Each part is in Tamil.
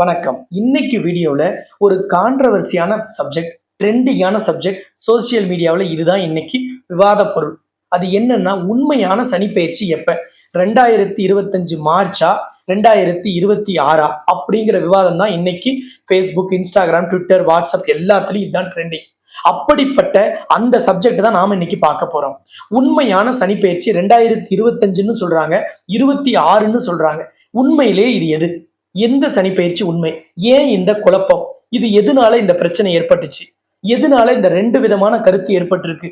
வணக்கம். இன்னைக்கு வீடியோவில் ஒரு கான்ட்ரவர்சியான சப்ஜெக்ட் ட்ரெண்டிங்கான சப்ஜெக்ட் சோஷியல் மீடியாவில் இதுதான் இன்னைக்கு விவாத பொருள். அது என்னன்னா உண்மையான சனிப்பெயர்ச்சி எப்ப? ரெண்டாயிரத்தி இருபத்தஞ்சு மார்ச்சா? ரெண்டாயிரத்தி இருபத்தி ஆறா? அப்படிங்கிற விவாதம் தான் இன்னைக்கு ஃபேஸ்புக் இன்ஸ்டாகிராம் ட்விட்டர் வாட்ஸ்அப் எல்லாத்துலேயும் இதுதான் ட்ரெண்டிங் அப்படிப்பட்ட அந்த சப்ஜெக்ட் தான் நாம இன்னைக்கு பார்க்க போறோம். உண்மையான சனிப்பெயர்ச்சி ரெண்டாயிரத்தி இருபத்தஞ்சுன்னு சொல்றாங்க இருபத்தி ஆறுன்னு சொல்றாங்க. உண்மையிலே இது எது? எந்த பயிற்சி உண்மை. ஏன் இந்த குழப்பம்? இது எதனால இந்த பிரச்சனை ஏற்பட்டுச்சு? எதனால இந்த ரெண்டு விதமான கருத்து ஏற்பட்டிருக்கு?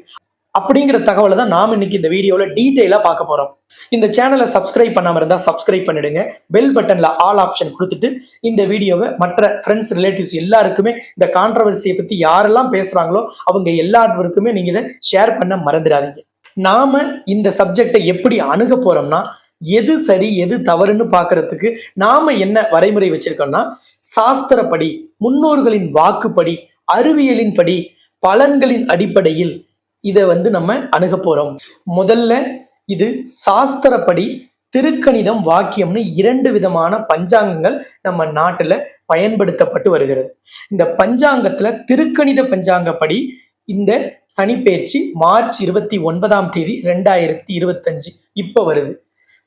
அப்படிங்கிற தகவலை தான் நாம் இன்னைக்கு இந்த வீடியோவில் டீட்டெயிலாக பார்க்க போகிறோம் இந்த சேனலை சப்ஸ்கிரைப் பண்ணாம இருந்தால் சப்ஸ்கிரைப் பண்ணிடுங்க. பெல் பட்டனில் ஆல் ஆப்ஷன் கொடுத்துட்டு இந்த வீடியோவை மற்ற ஃப்ரெண்ட்ஸ் ரிலேட்டிவ்ஸ் எல்லாருக்குமே இந்த கான்ட்ரவர்சியை பற்றி யாரெல்லாம் பேசுகிறாங்களோ அவங்க எல்லாருக்குமே நீங்கள் இதை ஷேர் பண்ண மறந்துடாதீங்க. நாம இந்த சப்ஜெக்டை எப்படி அணுக போறோம்னா எது சரி எது தவறுன்னு பார்க்கறதுக்கு நாம என்ன வரைமுறை வச்சிருக்கோம்னா சாஸ்திரப்படி முன்னோர்களின் வாக்குப்படி அறிவியலின் படி பலன்களின் அடிப்படையில் இதை வந்து நம்ம அணுக போறோம். முதல்ல இது சாஸ்திரப்படி திருக்கணிதம் வாக்கியம்னு இரண்டு விதமான பஞ்சாங்கங்கள் நம்ம நாட்டுல பயன்படுத்தப்பட்டு வருகிறது. இந்த பஞ்சாங்கத்துல திருக்கணித பஞ்சாங்கப்படி இந்த சனிப்பெயர்ச்சி மார்ச் இருபத்தி ஒன்பதாம் தேதி ரெண்டாயிரத்தி இருபத்தஞ்சு இப்போ வருது.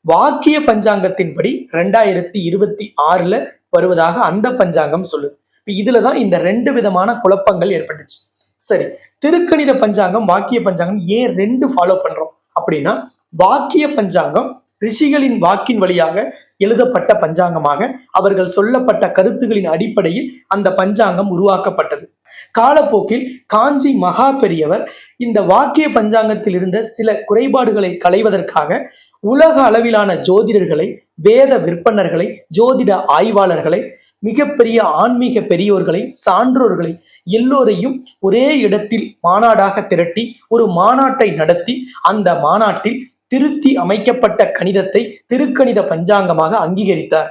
வாக்கிய பஞ்சாங்கத்தின்படி ரெண்டாயிரத்தி இருபத்தி ஆறுல வருவதாக அந்த பஞ்சாங்கம் சொல்லுது. இப்ப இதுலதான் இந்த ரெண்டு விதமான குழப்பங்கள் ஏற்பட்டுச்சு. சரி திருக்கணித பஞ்சாங்கம் வாக்கிய பஞ்சாங்கம் ஏன் ரெண்டு ஃபாலோ பண்றோம்? அப்படின்னா வாக்கிய பஞ்சாங்கம் ரிஷிகளின் வாக்கின் வழியாக எழுதப்பட்ட பஞ்சாங்கமாக அவர்கள் சொல்லப்பட்ட கருத்துகளின் அடிப்படையில் அந்த பஞ்சாங்கம் உருவாக்கப்பட்டது. காலப்போக்கில் காஞ்சி மகா பெரியவர் இந்த வாக்கிய பஞ்சாங்கத்தில் இருந்த சில குறைபாடுகளை களைவதற்காக உலக அளவிலான ஜோதிடர்களை வேத விற்பனர்களை ஜோதிட ஆய்வாளர்களை மிகப்பெரிய ஆன்மீக பெரியோர்களை சான்றோர்களை எல்லோரையும் ஒரே இடத்தில் மாநாடாக திரட்டி ஒரு மாநாட்டை நடத்தி அந்த மாநாட்டில் திருத்தி அமைக்கப்பட்ட கணிதத்தை திருக்கணித பஞ்சாங்கமாக அங்கீகரித்தார்.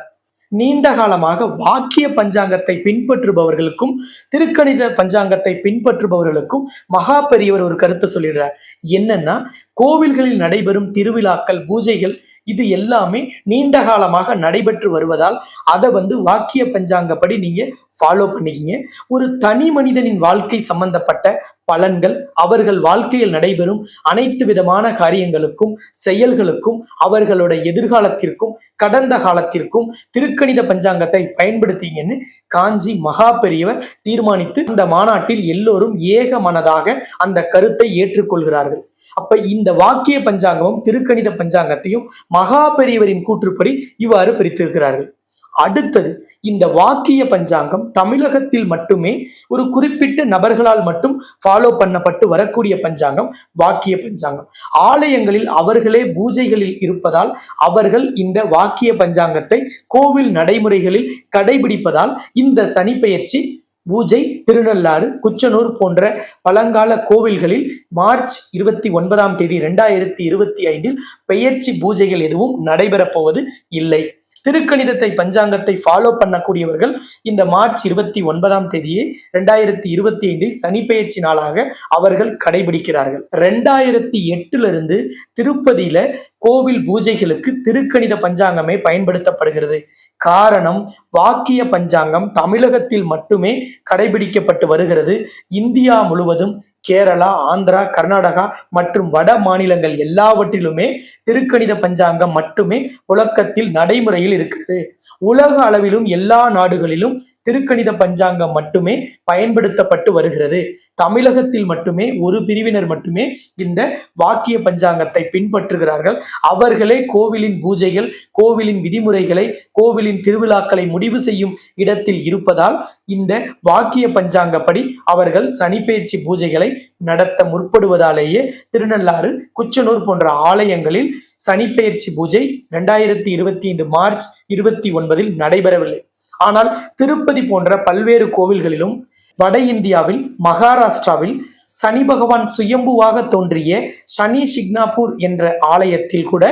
நீண்ட காலமாக வாக்கிய பஞ்சாங்கத்தை பின்பற்றுபவர்களுக்கும் திருக்கணித பஞ்சாங்கத்தை பின்பற்றுபவர்களுக்கும் மகா பெரியவர் ஒரு கருத்தை சொல்லிடுறார். என்னன்னா கோவில்களில் நடைபெறும் திருவிழாக்கள் பூஜைகள் இது எல்லாமே நீண்ட காலமாக நடைபெற்று வருவதால் அதை வந்து வாக்கிய பஞ்சாங்கப்படி நீங்க ஃபாலோ பண்ணிக்கிங்க. ஒரு தனி மனிதனின் வாழ்க்கை சம்பந்தப்பட்ட பலன்கள் அவர்கள் வாழ்க்கையில் நடைபெறும் அனைத்து விதமான காரியங்களுக்கும் செயல்களுக்கும் அவர்களோட எதிர்காலத்திற்கும் கடந்த காலத்திற்கும் திருக்கணித பஞ்சாங்கத்தை பயன்படுத்திங்கன்னு காஞ்சி மகா பெரியவர் தீர்மானித்து இந்த மாநாட்டில் எல்லோரும் ஏக மனதாக அந்த கருத்தை ஏற்றுக்கொள்கிறார்கள். அப்ப இந்த வாக்கிய பஞ்சாங்கமும் திருக்கணித பஞ்சாங்கத்தையும் மகா பெரியவரின் கூற்றுப்படி இவ்வாறு பிரித்திருக்கிறார்கள். அடுத்தது இந்த வாக்கிய பஞ்சாங்கம் தமிழகத்தில் மட்டுமே ஒரு குறிப்பிட்ட நபர்களால் மட்டும் ஃபாலோ பண்ணப்பட்டு வரக்கூடிய பஞ்சாங்கம் வாக்கிய பஞ்சாங்கம். ஆலயங்களில் அவர்களே பூஜைகளில் இருப்பதால் அவர்கள் இந்த வாக்கிய பஞ்சாங்கத்தை கோவில் நடைமுறைகளில் கடைபிடிப்பதால் இந்த சனிப்பெயர்ச்சி பூஜை திருநள்ளாறு குச்சனூர் போன்ற பழங்கால கோவில்களில் மார்ச் இருபத்தி ஒன்பதாம் தேதி ரெண்டாயிரத்தி இருபத்தி ஐந்தில் பெயர்ச்சி பூஜைகள் எதுவும் நடைபெறப் போவது இல்லை. திருக்கணிதத்தை பஞ்சாங்கத்தை ஃபாலோ பண்ணக்கூடியவர்கள் இந்த மார்ச் இருபத்தி ஒன்பதாம் தேதியை ரெண்டாயிரத்தி இருபத்தி ஐந்தை சனிப்பெயர்ச்சி நாளாக அவர்கள் கடைபிடிக்கிறார்கள். ரெண்டாயிரத்தி எட்டுல இருந்து திருப்பதியில கோவில் பூஜைகளுக்கு திருக்கணித பஞ்சாங்கமே பயன்படுத்தப்படுகிறது. காரணம் வாக்கிய பஞ்சாங்கம் தமிழகத்தில் மட்டுமே கடைபிடிக்கப்பட்டு வருகிறது. இந்தியா முழுவதும் கேரளா ஆந்திரா கர்நாடகா மற்றும் வட மாநிலங்கள் எல்லாவற்றிலுமே திருக்கணித பஞ்சாங்கம் மட்டுமே புழக்கத்தில் நடைமுறையில் இருக்கிறது. உலக அளவிலும் எல்லா நாடுகளிலும் திருக்கணித பஞ்சாங்கம் மட்டுமே பயன்படுத்தப்பட்டு வருகிறது. தமிழகத்தில் மட்டுமே ஒரு பிரிவினர் மட்டுமே இந்த வாக்கிய பஞ்சாங்கத்தை பின்பற்றுகிறார்கள். அவர்களே கோவிலின் பூஜைகள் கோவிலின் விதிமுறைகளை கோவிலின் திருவிழாக்களை முடிவு செய்யும் இடத்தில் இருப்பதால் இந்த வாக்கிய பஞ்சாங்கப்படி அவர்கள் சனிப்பெயர்ச்சி பூஜைகளை நடத்த முற்படுவதாலேயே திருநள்ளாறு குச்சனூர் போன்ற ஆலயங்களில் சனிப்பெயர்ச்சி பூஜை ரெண்டாயிரத்தி இருபத்தி ஐந்து மார்ச் இருபத்தி ஒன்பதில் நடைபெறவில்லை. ஆனால் திருப்பதி போன்ற பல்வேறு கோவில்களிலும் வட இந்தியாவில் மகாராஷ்டிராவில் சனி பகவான் சுயம்புவாக தோன்றிய சனி சிக்னாபூர் என்ற ஆலயத்தில் கூட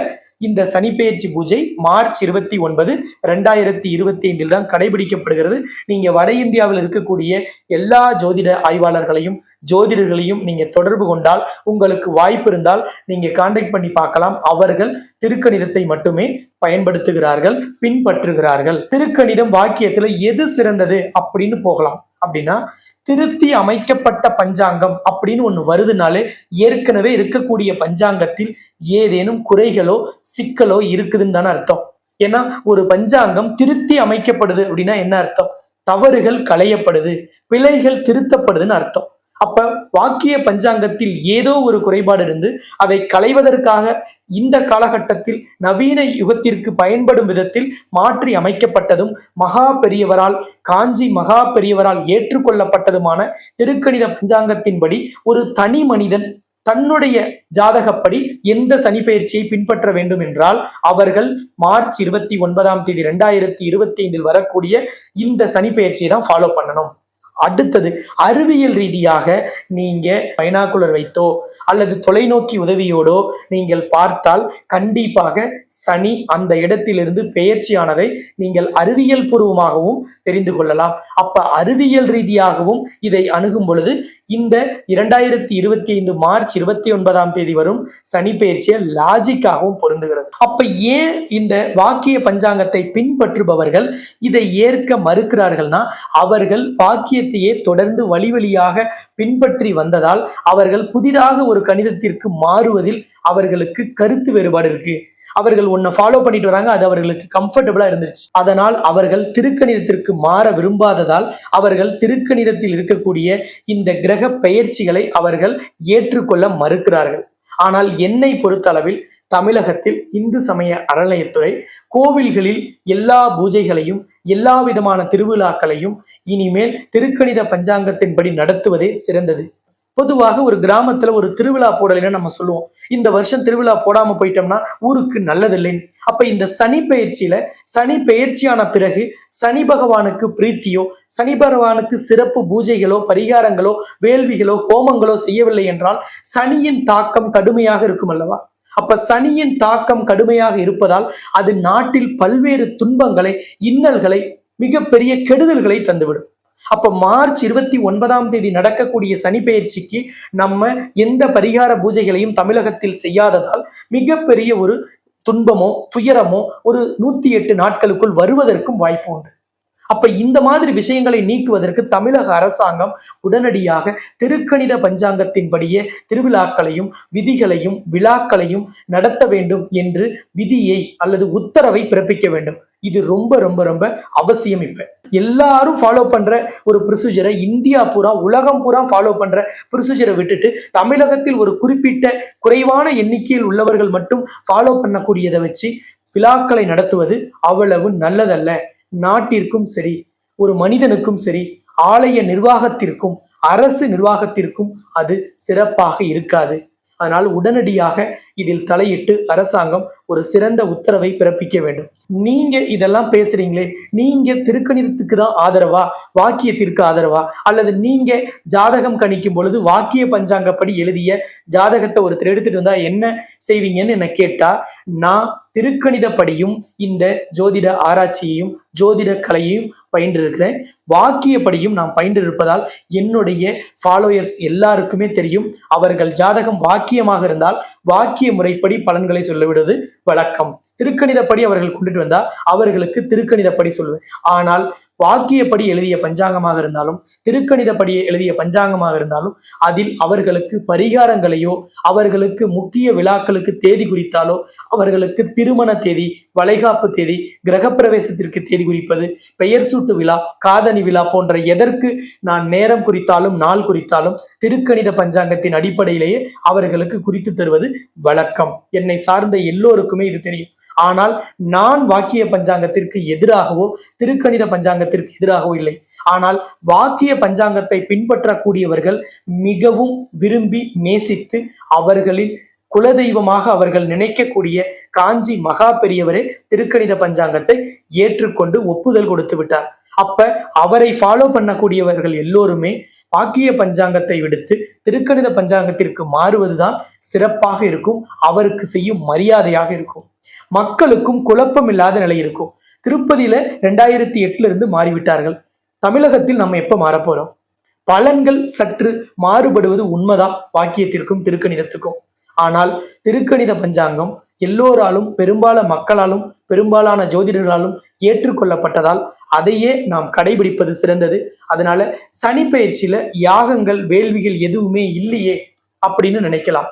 இந்த சனிப்பெயர்ச்சி பூஜை மார்ச் இருபத்தி ஒன்பது ரெண்டாயிரத்தி இருபத்தி ஐந்தில் தான் கடைபிடிக்கப்படுகிறது. நீங்க வட இந்தியாவில் இருக்கக்கூடிய எல்லா ஜோதிட ஆய்வாளர்களையும் ஜோதிடர்களையும் நீங்க தொடர்பு கொண்டால் உங்களுக்கு வாய்ப்பு இருந்தால் நீங்க கான்டாக்ட் பண்ணி பார்க்கலாம். அவர்கள் திருக்கணிதத்தை மட்டுமே பயன்படுத்துகிறார்கள் பின்பற்றுகிறார்கள். திருக்கணிதம் வாக்கியத்துல எது சிறந்தது அப்படின்னு போகலாம். அப்படின்னா திருத்தி அமைக்கப்பட்ட பஞ்சாங்கம் அப்படின்னு ஒண்ணு வருதுனாலே ஏற்கனவே இருக்கக்கூடிய பஞ்சாங்கத்தில் ஏதேனும் குறைகளோ சிக்கலோ இருக்குதுன்னு தானே அர்த்தம். ஏன்னா ஒரு பஞ்சாங்கம் திருத்தி அமைக்கப்படுது அப்படின்னா என்ன அர்த்தம்? தவறுகள் களையப்படுது பிழைகள் திருத்தப்படுதுன்னு அர்த்தம். அப்ப வாக்கிய பஞ்சாங்கத்தில் ஏதோ ஒரு குறைபாடு இருந்து அதை களைவதற்காக இந்த காலகட்டத்தில் நவீன யுகத்திற்கு பயன்படும் விதத்தில் மாற்றி அமைக்கப்பட்டதும் மகா பெரியவரால் காஞ்சி மகா பெரியவரால் ஏற்றுக்கொள்ளப்பட்டதுமான திருக்கணித பஞ்சாங்கத்தின்படி ஒரு தனி மனிதன் தன்னுடைய ஜாதகப்படி எந்த சனி பயிற்சியை பின்பற்ற வேண்டும் என்றால் அவர்கள் மார்ச் இருபத்தி ஒன்பதாம் தேதி ரெண்டாயிரத்தி இருபத்தி ஐந்தில் வரக்கூடிய இந்த சனிப்பெயர்ச்சியை தான் ஃபாலோ பண்ணணும். அடுத்தது அறிவியல் ரீதியாக நீங்க பைனாக்குலர் வைத்தோ அல்லது தொலைநோக்கி உதவியோடோ நீங்கள் பார்த்தால் கண்டிப்பாக சனி அந்த இடத்திலிருந்து பெயர்ச்சியானதை நீங்கள் அறிவியல் பூர்வமாகவும் தெரிந்து கொள்ளலாம். அப்ப அறிவியல் ரீதியாகவும் இதை அணுகும் பொழுது இந்த இரண்டாயிரத்தி இருபத்தி ஐந்து மார்ச் இருபத்தி ஒன்பதாம் தேதி வரும் சனி பெயர்ச்சியை லாஜிக்காகவும் பொருந்துகிறது. அப்ப ஏன் இந்த வாக்கிய பஞ்சாங்கத்தை பின்பற்றுபவர்கள் இதை ஏற்க மறுக்கிறார்கள்னா அவர்கள் வாக்கிய கணிதத்தையே தொடர்ந்து வழி வழியாக பின்பற்றி வந்ததால் அவர்கள் புதிதாக ஒரு கணிதத்திற்கு மாறுவதில் அவர்களுக்கு கருத்து வேறுபாடு இருக்கு. அவர்கள் ஒன்ன ஃபாலோ பண்ணிட்டு வராங்க அது அவர்களுக்கு கம்ஃபர்டபுளா இருந்துச்சு அதனால் அவர்கள் திருக்கணிதத்திற்கு மாற விரும்பாததால் அவர்கள் திருக்கணிதத்தில் இருக்கக்கூடிய இந்த கிரக பெயர்ச்சிகளை அவர்கள் ஏற்றுக்கொள்ள மறுக்கிறார்கள். ஆனால் என்னை பொறுத்தளவில் தமிழகத்தில் இந்து சமய அறநிலையத்துறை கோவில்களில் எல்லா பூஜைகளையும் எல்லா விதமான திருவிழாக்களையும் இனிமேல் திருக்கணித பஞ்சாங்கத்தின்படி நடத்துவதே சிறந்தது. பொதுவாக ஒரு கிராமத்துல ஒரு திருவிழா போடலைன்னு நம்ம சொல்லுவோம். இந்த வருஷம் திருவிழா போடாம போயிட்டோம்னா ஊருக்கு நல்லதில்லைன்னு அப்ப இந்த சனி பயிற்சியில சனி பெயர்ச்சியான பிறகு சனி பகவானுக்கு பிரீத்தியோ சனி பகவானுக்கு சிறப்பு பூஜைகளோ பரிகாரங்களோ வேள்விகளோ கோமங்களோ செய்யவில்லை என்றால் சனியின் தாக்கம் கடுமையாக இருக்கும் அல்லவா? அப்ப சனியின் தாக்கம் கடுமையாக இருப்பதால் அது நாட்டில் பல்வேறு துன்பங்களை இன்னல்களை மிகப்பெரிய கெடுதல்களை தந்துவிடும். அப்ப மார்ச் இருபத்தி ஒன்பதாம் தேதி நடக்கக்கூடிய சனி பயிற்சிக்கு நம்ம எந்த பரிகார பூஜைகளையும் தமிழகத்தில் செய்யாததால் மிகப்பெரிய ஒரு துன்பமோ துயரமோ ஒரு நூத்தி எட்டு நாட்களுக்குள் வருவதற்கும் வாய்ப்பு உண்டு. அப்ப இந்த மாதிரி விஷயங்களை நீக்குவதற்கு தமிழக அரசாங்கம் உடனடியாக திருக்கணித பஞ்சாங்கத்தின்படியே திருவிழாக்களையும் விதிகளையும் விழாக்களையும் நடத்த வேண்டும் என்று விதியை அல்லது உத்தரவை பிறப்பிக்க வேண்டும். இது ரொம்ப ரொம்ப ரொம்ப அவசியம் இப்ப. எல்லாரும் ஃபாலோ பண்ற ஒரு ப்ரொசீஜரை இந்தியா பூரா உலகம் பூரா ஃபாலோ பண்ற ப்ரொசீஜரை விட்டுட்டு தமிழகத்தில் ஒரு குறிப்பிட்ட குறைவான எண்ணிக்கையில் உள்ளவர்கள் மட்டும் ஃபாலோ பண்ணக்கூடியதை வச்சு விழாக்களை நடத்துவது அவ்வளவு நல்லதல்ல. நாட்டிற்கும் சரி ஒரு மனிதனுக்கும் சரி ஆலய நிர்வாகத்திற்கும் அரசு நிர்வாகத்திற்கும் அது சிறப்பாக இருக்காது. அதனால் உடனடியாக இதில் தலையிட்டு அரசாங்கம் ஒரு சிறந்த உத்தரவை பிறப்பிக்க வேண்டும். நீங்க இதெல்லாம் பேசுறீங்களே நீங்க திருக்கணிதத்துக்கு தான் ஆதரவா வாக்கியத்திற்கு ஆதரவா? அல்லது நீங்க ஜாதகம் கணிக்கும் பொழுது வாக்கிய பஞ்சாங்கப்படி எழுதிய ஜாதகத்தை ஒருத்தர் எடுத்துட்டு வந்தா என்ன செய்வீங்கன்னு என்ன கேட்டா நான் திருக்கணிதப்படியும் இந்த ஜோதிட ஆராய்ச்சியையும் ஜோதிட கலையையும் பயின்றிருக்கிறேன். வாக்கியப்படியும் நான் பயின்றிருப்பதால் என்னுடைய ஃபாலோயர்ஸ் எல்லாருக்குமே தெரியும். அவர்கள் ஜாதகம் வாக்கியமாக இருந்தால் வாக்கிய முறைப்படி பலன்களை சொல்லிவிடுவது வழக்கம். திருக்கணிதப்படி அவர்கள் கொண்டுட்டு வந்தா அவர்களுக்கு திருக்கணிதப்படி சொல்லுவேன். ஆனால் வாக்கியப்படி எழுதிய பஞ்சாங்கமாக இருந்தாலும் திருக்கணிதப்படி எழுதிய பஞ்சாங்கமாக இருந்தாலும் அதில் அவர்களுக்கு பரிகாரங்களையோ அவர்களுக்கு முக்கிய விழாக்களுக்கு தேதி குறித்தாலோ அவர்களுக்கு திருமண தேதி வளைகாப்பு தேதி கிரகப்பிரவேசத்திற்கு தேதி குறிப்பது பெயர் சூட்டு விழா காதணி விழா போன்ற எதற்கு நான் நேரம் குறித்தாலும் நாள் குறித்தாலும் திருக்கணித பஞ்சாங்கத்தின் அடிப்படையிலேயே அவர்களுக்கு குறித்து தருவது வழக்கம். என்னை சார்ந்த எல்லோருக்குமே இது தெரியும். ஆனால் நான் வாக்கிய பஞ்சாங்கத்திற்கு எதிராகவோ திருக்கணித பஞ்சாங்கத்திற்கு எதிராகவோ இல்லை. ஆனால் வாக்கிய பஞ்சாங்கத்தை பின்பற்றக்கூடியவர்கள் மிகவும் விரும்பி நேசித்து அவர்களின் குலதெய்வமாக அவர்கள் நினைக்கக்கூடிய காஞ்சி மகா பெரியவரே திருக்கணித பஞ்சாங்கத்தை ஏற்றுக்கொண்டு ஒப்புதல் கொடுத்து விட்டார். அப்ப அவரை ஃபாலோ பண்ணக்கூடியவர்கள் எல்லோருமே வாக்கிய பஞ்சாங்கத்தை விடுத்து திருக்கணித பஞ்சாங்கத்திற்கு மாறுவதுதான் சிறப்பாக இருக்கும் அவருக்கு செய்யும் மரியாதையாக இருக்கும். மக்களுக்கும் குழப்பம் இல்லாத நிலை இருக்கும். திருப்பதியில ரெண்டாயிரத்தி எட்டுல இருந்து மாறிவிட்டார்கள். தமிழகத்தில் நம்ம எப்ப மாறப்போறோம்? பலன்கள் சற்று மாறுபடுவது உண்மைதான் வாக்கியத்திற்கும் திருக்கணிதத்துக்கும். ஆனால் திருக்கணித பஞ்சாங்கம் எல்லோராலும் பெரும்பால மக்களாலும் பெரும்பாலான ஜோதிடர்களாலும் ஏற்றுக்கொள்ளப்பட்டதால் அதையே நாம் கடைபிடிப்பது சிறந்தது. அதனால சனி பயிற்சியில யாகங்கள் வேள்விகள் எதுவுமே இல்லையே அப்படின்னு நினைக்கலாம்.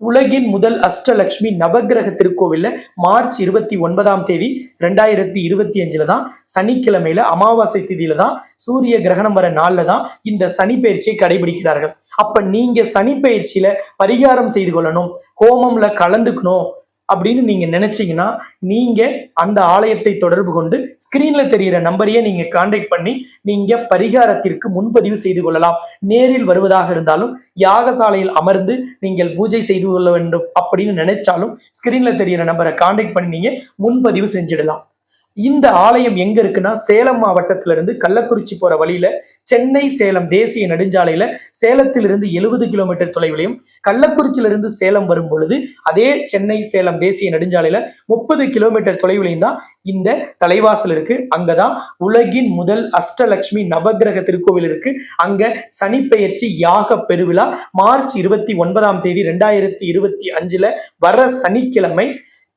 உலகின் முதல் அஷ்டலக்ஷ்மி நவக்கிரக திருக்கோவில்ல மார்ச் இருபத்தி ஒன்பதாம் தேதி ரெண்டாயிரத்தி இருபத்தி அஞ்சுல தான் சனிக்கிழமையில அமாவாசை திதியில தான் சூரிய கிரகணம் வர நாள்ல தான் இந்த சனி பயிற்சியை கடைபிடிக்கிறார்கள். அப்ப நீங்க சனி பயிற்சியில பரிகாரம் செய்து கொள்ளணும் ஹோமம்ல கலந்துக்கணும் அப்படின்னு நீங்க நினைச்சீங்கன்னா நீங்க அந்த ஆலயத்தை தொடர்பு கொண்டு ஸ்கிரீன்ல தெரிகிற நம்பரையே நீங்க கான்டாக்ட் பண்ணி நீங்க பரிகாரத்திற்கு முன்பதிவு செய்து கொள்ளலாம். நேரில் வருவதாக இருந்தாலும் யாகசாலையில் அமர்ந்து நீங்கள் பூஜை செய்து கொள்ள வேண்டும் அப்படின்னு நினைச்சாலும் ஸ்கிரீன்ல தெரியிற நம்பரை கான்டாக்ட் பண்ணி நீங்க முன்பதிவு செஞ்சிடலாம். இந்த ஆலயம் எங்க இருக்குன்னா சேலம் மாவட்டத்துல இருந்து கள்ளக்குறிச்சி போற வழியில சென்னை சேலம் தேசிய நெடுஞ்சாலையில சேலத்திலிருந்து எழுபது கிலோமீட்டர் தொலைவிலையும் கள்ளக்குறிச்சியிலிருந்து சேலம் வரும் பொழுது அதே சென்னை சேலம் தேசிய நெடுஞ்சாலையில முப்பது கிலோமீட்டர் தொலைவிலையும் தான் இந்த தலைவாசல் இருக்கு. அங்கதான் உலகின் முதல் அஷ்டலட்சுமி நவக்கிரக திருக்கோவில் இருக்கு. அங்க சனிப்பெயர்ச்சி யாக பெருவிழா மார்ச் இருபத்தி ஒன்பதாம் தேதி ரெண்டாயிரத்தி இருபத்தி அஞ்சுல வர சனிக்கிழமை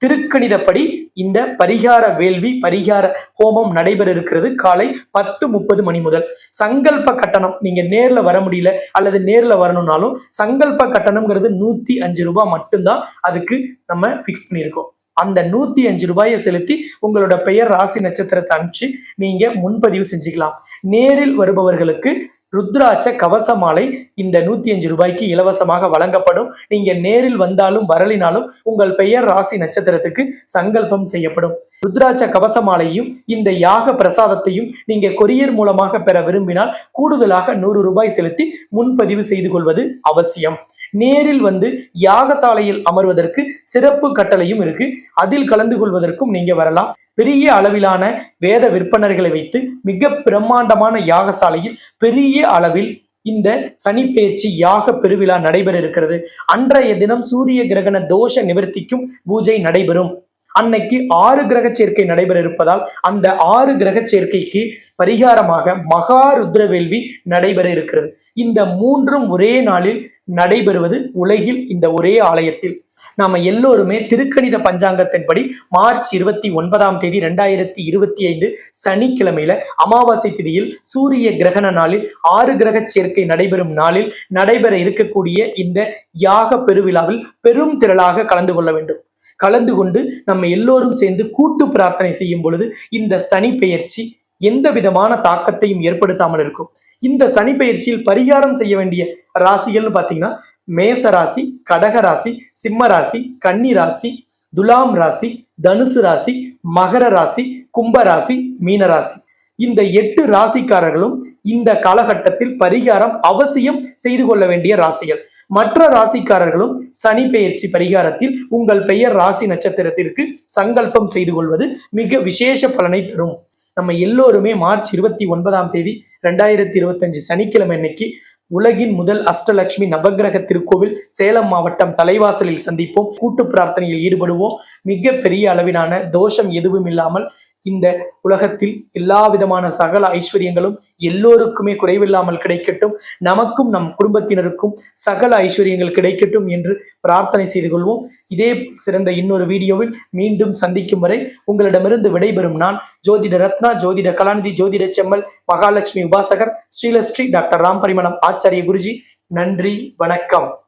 திருக்கணிதப்படி இந்த பரிகார வேள்வி பரிகார ஹோமம் நடைபெற இருக்கிறது காலை பத்து முப்பது மணி முதல். சங்கல்ப கட்டணம் நீங்க நேர்ல வர முடியல அல்லது நேர்ல வரணும்னாலும் சங்கல்ப கட்டணம்ங்கிறது நூத்தி அஞ்சு ரூபாய் மட்டும்தான் அதுக்கு நம்ம ஃபிக்ஸ் பண்ணியிருக்கோம். அந்த நூத்தி அஞ்சு ரூபாயை செலுத்தி உங்களோட பெயர் ராசி நட்சத்திரத்தை அனுப்பிச்சு நீங்க முன்பதிவு செஞ்சுக்கலாம். நேரில் வருபவர்களுக்கு ருத்ராட்ச கவச மாலை இந்த நூத்தி அஞ்சு ரூபாய்க்கு இலவசமாக வழங்கப்படும். நீங்க நேரில் வந்தாலும் வரலினாலும் உங்கள் பெயர் ராசி நட்சத்திரத்துக்கு சங்கல்பம் செய்யப்படும். ருத்ராட்ச கவசமாலையும் இந்த யாக பிரசாதத்தையும் நீங்க கொரியர் மூலமாக பெற விரும்பினால் கூடுதலாக நூறு ரூபாய் செலுத்தி முன்பதிவு செய்து கொள்வது அவசியம். நேரில் வந்து யாகசாலையில் அமர்வதற்கு சிறப்பு கட்டளையும் இருக்கு. அதில் கலந்து கொள்வதற்கும் நீங்க வரலாம். பெரிய அளவிலான வேத விற்பனர்களை வைத்து மிக பிரம்மாண்டமான யாகசாலையில் பெரிய அளவில் இந்த சனிப்பெயர்ச்சி யாக பெருவிழா நடைபெற இருக்கிறது. அன்றைய தினம் சூரிய கிரகண தோஷ நிவர்த்திக்கும் பூஜை நடைபெறும். அன்னைக்கு ஆறு கிரக சேர்க்கை நடைபெற இருப்பதால் அந்த ஆறு கிரக சேர்க்கைக்கு பரிகாரமாக மகா ருத்ரவேள்வி நடைபெற இருக்கிறது இந்த மூன்றும் ஒரே நாளில் நடைபெறுவது உலகில் இந்த ஒரே ஆலயத்தில். நாம எல்லோருமே திருக்கணித பஞ்சாங்கத்தின்படி மார்ச் இருபத்தி ஒன்பதாம் தேதி ரெண்டாயிரத்தி இருபத்தி ஐந்து சனிக்கிழமையில அமாவாசை திதியில் சூரிய கிரகண நாளில் ஆறு கிரக சேர்க்கை நடைபெறும் நாளில் நடைபெற இருக்கக்கூடிய இந்த யாக பெருவிழாவில் பெரும் திரளாக கலந்து கொள்ள வேண்டும். கலந்து கொண்டு நம்ம எல்லோரும் சேர்ந்து கூட்டு பிரார்த்தனை செய்யும் பொழுது இந்த சனி பெயர்ச்சி எந்த விதமான தாக்கத்தையும் ஏற்படுத்தாமல் இருக்கும். இந்த சனி பெயர்ச்சியில் பரிகாரம் செய்ய வேண்டிய ராசிகள்னு பார்த்தீங்கன்னா மேச ராசி கடக ராசி சிம்ம ராசி கன்னி ராசி துலாம் ராசி தனுசு ராசி மகர ராசி கும்ப ராசி மீன ராசி. இந்த எட்டு ராசிக்காரர்களும் இந்த காலகட்டத்தில் பரிகாரம் அவசியம் செய்து கொள்ள வேண்டிய ராசிகள். மற்ற ராசிக்காரர்களும் சனி பெயர்ச்சி பரிகாரத்தில் உங்கள் பெயர் ராசி நட்சத்திரத்திற்கு சங்கல்பம் செய்து கொள்வது மிக விசேஷ பலனை தரும். நம்ம எல்லோருமே மார்ச் இருபத்தி ஒன்பதாம் தேதி ரெண்டாயிரத்தி இருபத்தஞ்சு சனிக்கிழமை அன்னைக்கு உலகின் முதல் அஷ்டலட்சுமி நவக்கிரக திருக்கோவில் சேலம் மாவட்டம் தலைவாசலில் சந்திப்போம். கூட்டு பிரார்த்தனையில் ஈடுபடுவோம். மிக பெரிய அளவிலான தோஷம் எதுவும் இல்லாமல் இந்த உலகத்தில் எல்லா விதமான சகல ஐஸ்வர்யங்களும் எல்லோருக்குமே குறைவில்லாமல் கிடைக்கட்டும் நமக்கும் நம் குடும்பத்தினருக்கும் சகல ஐஸ்வர்யங்கள் கிடைக்கட்டும் என்று பிரார்த்தனை செய்து கொள்வோம். இதே சிறந்த இன்னொரு வீடியோவில் மீண்டும் சந்திக்கும் வரை உங்களிடமிருந்து விடைபெறும் நான் ஜோதிட ரத்னா ஜோதிட கலாநிதி ஜோதிட செம்மல் மகாலட்சுமி உபாசகர் ஸ்ரீலஸ்ரீ டாக்டர் ராம் பரிமளம் ஆச்சாரிய குருஜி. நன்றி வணக்கம்.